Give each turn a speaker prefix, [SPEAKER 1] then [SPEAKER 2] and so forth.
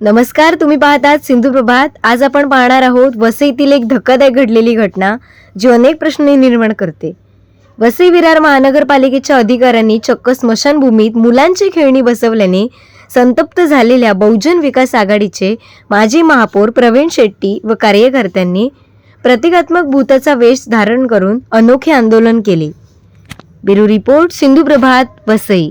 [SPEAKER 1] नमस्कार तुम्ही पाहतात सिंधू प्रभात. आज आपण पाहणार आहोत वसईतील एक धक्कादायक घडलेली घटना जी अनेक प्रश्न निर्माण करते. वसई विरार महानगरपालिकेच्या अधिकाऱ्यांनी चक्क स्मशानभूमीत मुलांची खेळणी बसवल्याने संतप्त झालेल्या बहुजन विकास आघाडीचे माजी महापौर प्रवीण शेट्टी व कार्यकर्त्यांनी प्रतिकात्मक भूताचा वेश धारण करून अनोखे आंदोलन केले. Bureau report Sindhu Prabhat Vasai.